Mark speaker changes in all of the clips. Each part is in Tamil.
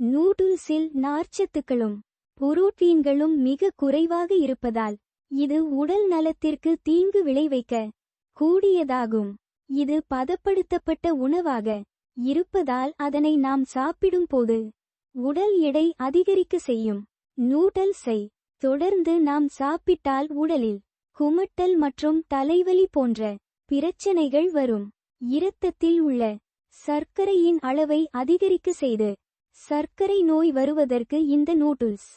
Speaker 1: நூடுல்ஸில் நார்ச்சத்துக்களும் புரோட்டீன்களும் மிக குறைவாக இருப்பதால் இது உடல் நலத்திற்கு தீங்கு விளைவிக்க கூடியதாகும். இது பதப்படுத்தப்பட்ட உணவாக இருப்பதால் அதனை நாம் சாப்பிடும் போது உடல் எடை அதிகரிக்க செய்யும். நூடல்ஸை தொடர்ந்து நாம் சாப்பிட்டால் உடலில் குமட்டல் மற்றும் தலைவலி போன்ற பிரச்சனைகள் வரும். இரத்தத்தில் உள்ள சர்க்கரையின் அளவை அதிகரிக்க செய்து சர்க்கரை நோய் வருவதற்கு இந்த நூடுல்ஸ்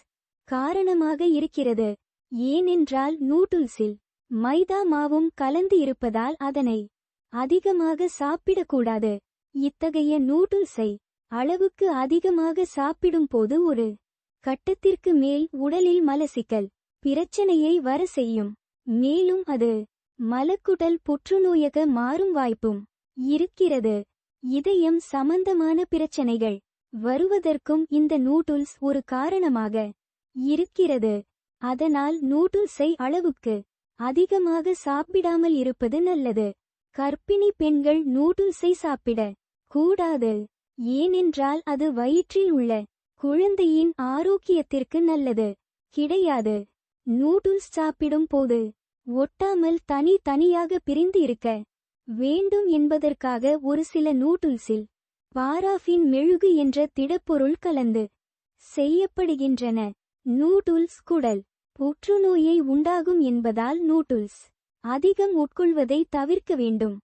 Speaker 1: காரணமாக இருக்கிறது. ஏனென்றால் நூடுல்ஸில் மைதா மாவும் கலந்து இருப்பதால் அதனை அதிகமாக சாப்பிடக்கூடாது. இத்தகைய நூடுல்ஸை அளவுக்கு அதிகமாக சாப்பிடும்போது ஒரு கட்டத்திற்கு மேல் உடலில் மலசிக்கல் பிரச்சனையை வர செய்யும். மேலும் அது மலக்குடல் புற்றுநோயக மாறும் வாய்ப்பும் இருக்கிறது. இதயம் சம்பந்தமான பிரச்சனைகள் வருவதற்கும் இந்த நூடுல்ஸ் ஒரு காரணமாக இருக்கிறது. அதனால் நூடுல்ஸை அளவுக்கு அதிகமாக சாப்பிடாமல் இருப்பது நல்லது. கர்ப்பிணி பெண்கள் நூடுல்ஸை சாப்பிட கூடாது. ஏனென்றால் அது வயிற்றில் உள்ள குழந்தையின் ஆரோக்கியத்திற்கு நல்லது. கிடையாது. நூடுல்ஸ் சாப்பிடும் போது ஒட்டாமல் தனி தனியாக பிரிந்து இருக்க வேண்டும் என்பதற்காக ஒரு சில நூடுல்ஸில் பாராஃபின் மெழுகு என்ற திடப்பொருள் கலந்து செய்யப்படுகின்றன. நூடுல்ஸ் குடல் புற்றுநோயை உண்டாகும் என்பதால் நூடுல்ஸ் அதிகம் உட்கொள்வதை தவிர்க்க வேண்டும்.